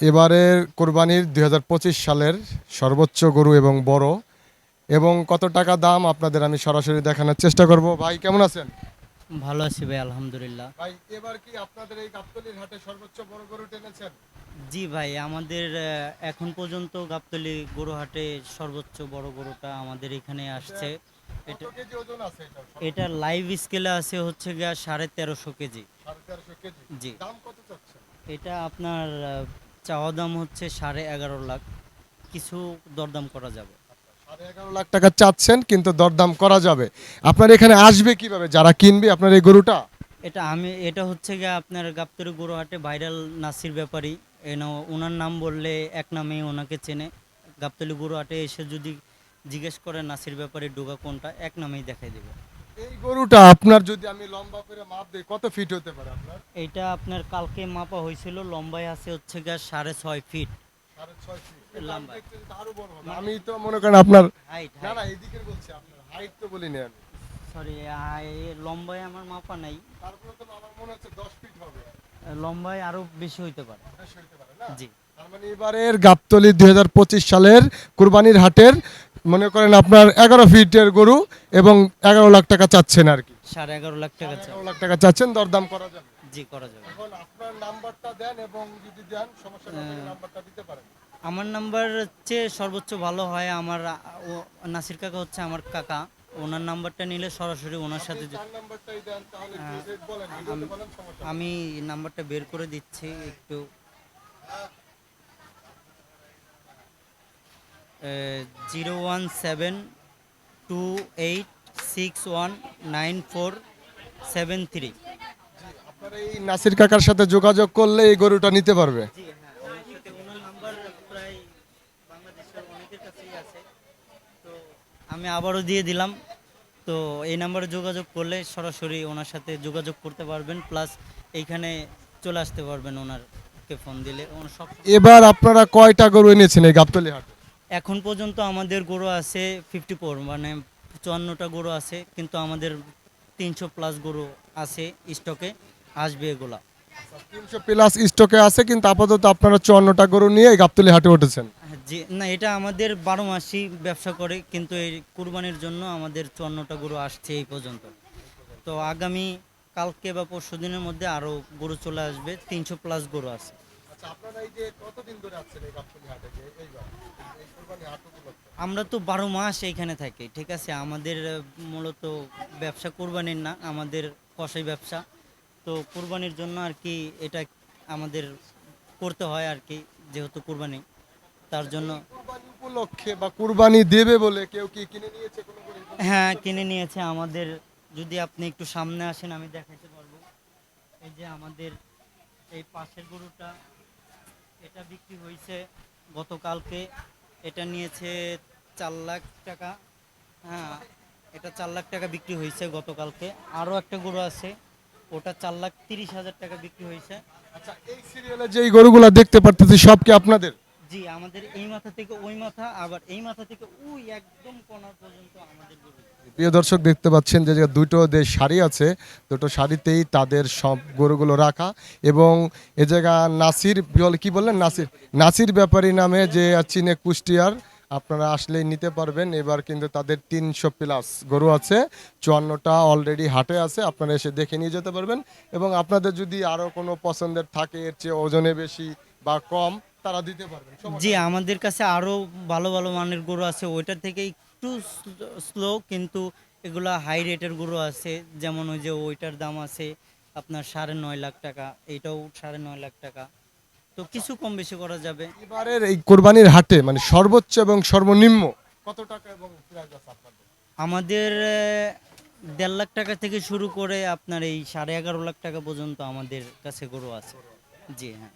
এবারের কোরবানির দু হাজার পঁচিশ সালের সর্বোচ্চ গরু এবং বড়। এবং কত টাকা দাম আপনাদের আমি সরাসরি দেখানোর চেষ্টা করব। ভাই কেমন আছেন? ভালো আছি ভাই আলহামদুলিল্লাহ। ভাই এবার কি আপনাদের এই গাবতলির হাটে সর্বোচ্চ বড় গরু টেনেছেন? জি ভাই আমাদের এখন পর্যন্ত গাবতলি গরুহাটে সর্বোচ্চ বড় গরুটা আমাদের এখানে আসছে। কত এটা কেজি ওজন আছে এটা এটা লাইভ স্কেলে আছে হচ্ছে গিয়া সাড়ে তেরোশো কেজি। জি। দাম কত এটা আপনার চাওয়া দাম হচ্ছে সাড়ে এগারো লাখ। কিছু দরদাম করা যাবে। সাড়ে এগারো লাখ টাকা চাচ্ছেন কিন্তু দরদাম করা যাবে। আপনার এখানে আসবে কীভাবে? যারা কিনবে আপনার এই গরুটা? এটা আমি এটা হচ্ছে গিয়ে আপনার গাবতলি গরুহাটে ভাইরাল নাসির ব্যাপারী। এন ওনার নাম বললে এক নামেই ওনাকে চেনে। গাবতলি গরুহাটে এসে যদি জিজ্ঞেস করে নাসির ব্যাপারী ডোগা কোনটা এক নামেই দেখাই দেবে। গরুটা আপনার যদি আমি লম্বা করে মাপ দিই কত ফিট হতে পারে আপনার? এইটা আপনার কালকে মাপা হয়েছিল লম্বায় আছে হচ্ছে গিয়ে সাড়ে ছয় ফিট আমি তো মনে করেন আপনার না না এদিকে বলছি আপনার হাইট তো বলিনি আমি। সরি লম্বায় আমার মাপা নাই। তারপরে তো আমার মনে হচ্ছে দশ ফিট হবে। লম্বায় আরও বেশি হইতে পারে। জি। তার মানে এবারের গাবতলি দুই হাজার পঁচিশ সালের কুরবানির হাটের মনে করেন আপনার এগারো ফিটের গরু এবং এগারো লাখ টাকা চাচ্ছেন আর কি। সাড়ে এগারো লাখ টাকা এগারো লাখ টাকা চাচ্ছেন দরদাম করা যাবে। জি করা যাবে। এখন আপনার নাম্বারটা দেন এবং যদি দেন সমস্যা হ্যাঁ। নাম্বারটা দিতে পারেন। আমার নাম্বার হচ্ছে সর্বোচ্চ ভালো হয় আমার ও নাসির কাকা হচ্ছে আমার কাকা। ওনার নাম্বারটা নিলে সরাসরি ওনার সাথে হ্যাঁ। আমি নাম্বারটা বের করে দিচ্ছি একটু zero one seven two eight six one nine four seven three. আপনার এই নাসির কাকার সাথে যোগাযোগ করলে এই গরুটা নিতে পারবে। হ্যাঁ আমি আবারও দিয়ে দিলাম। তো এই নাম্বারে যোগাযোগ করলে সরাসরি ওনার সাথে যোগাযোগ করতে পারবেন প্লাস এইখানে চলে আসতে পারবেন ওনারকে ফোন দিলে। ওনার সব এবার আপনারা কয়টা গরু এনেছেন এই গাবতলি হাটে? এখন পর্যন্ত আমাদের গরু আছে ফিফটি ফোর মানে চুয়ান্নটা গরু আছে কিন্তু আমাদের তিনশো প্লাস গরু আছে স্টকে আসবে এগুলা। তিনশো প্লাস স্টকে আছে কিন্তু আপাতত আপনারা চুয়ান্নটা গরু নিয়ে গাবতলি হাটে উঠেছেন। জি না এটা আমাদের বারো মাসই ব্যবসা করে কিন্তু এই কুরবানির জন্য আমাদের চুয়ান্নটা গরু আসছে এই পর্যন্ত। তো আগামী কালকে বা পরশু দিনের মধ্যে আরও গরু চলে আসবে তিনশো প্লাস গরু আছে। আচ্ছা আমরা তো বারো মাস এইখানে থাকি ঠিক আছে? আমাদের মূলত ব্যবসা কুরবানির না আমাদের কষাই ব্যবসা। তো কুরবানির জন্য আর কি এটা আমাদের করতে হয় আর কি যেহেতু কুরবানি। তার জন্য কুরবানি উপলক্ষে বা কুরবানি দেবে বলে কেউ কি কিনে নিয়েছে হ্যাঁ কিনে নিয়েছে আমাদের। যদি আপনি একটু সামনে আসেন আমি দেখাতে পারব। এই যে আমাদের এই পাশের গরুটা এটা বিক্রি হয়েছে গতকালকে। এটা নিয়েছে চার লাখ টাকা। হ্যাঁ এটা চার লাখ টাকা বিক্রি হয়েছে গতকালকে। আরও একটা গরু আছে, ওটা চার লাখ তিরিশ হাজার টাকা বিক্রি হয়েছে। আচ্ছা এই সিরিয়ালে যে গরুগুলো দেখতে পারতেছি, সব কি আপনাদের? জি, আমাদের এই মাথা থেকে ওই মাথা, আবার এই মাথা থেকে ওই একদম পর্যন্ত আমাদের প্রিয় দর্শক, দেখতে পাচ্ছেন যে যে দুটো যে শাড়ি আছে, দুটো শাড়িতেই তাদের সব গরুগুলো রাখা এবং এ জায়গা নাসির বল কি বললেন? নাসির। নাসির ব্যাপারী নামে যে চীনে কুষ্টিয়ার, আপনারা আসলেই নিতে পারবেন। এবার কিন্তু তাদের তিনশো প্লাস গরু আছে, চুয়ান্নটা অলরেডি হাটে আছে, আপনারা এসে দেখে নিয়ে যেতে পারবেন। এবং আপনাদের যদি আরও কোনো পছন্দের থাকে, এর চেয়ে ওজনে বেশি বা কম তারা দিতে পারবেন। জি আমাদের কাছে আরও ভালো ভালো মানের গরু আছে। ওইটার থেকে একটু স্লো কিন্তু এগুলা হাই রেটের গরু আছে। যেমন ওই যে ওইটার দাম আছে আপনার সাড়ে নয় লাখ টাকা। এইটাও সাড়ে নয় লাখ টাকা। তো কিছু কম বেশি করা যাবে। এবারের এই কোরবানির হাটে মানে সর্বোচ্চ এবং সর্বনিম্ন কত টাকা এবং আমাদের দেড় লাখ টাকা থেকে শুরু করে আপনার এই সাড়ে এগারো লাখ টাকা পর্যন্ত আমাদের কাছে গরু আছে। জি হ্যাঁ।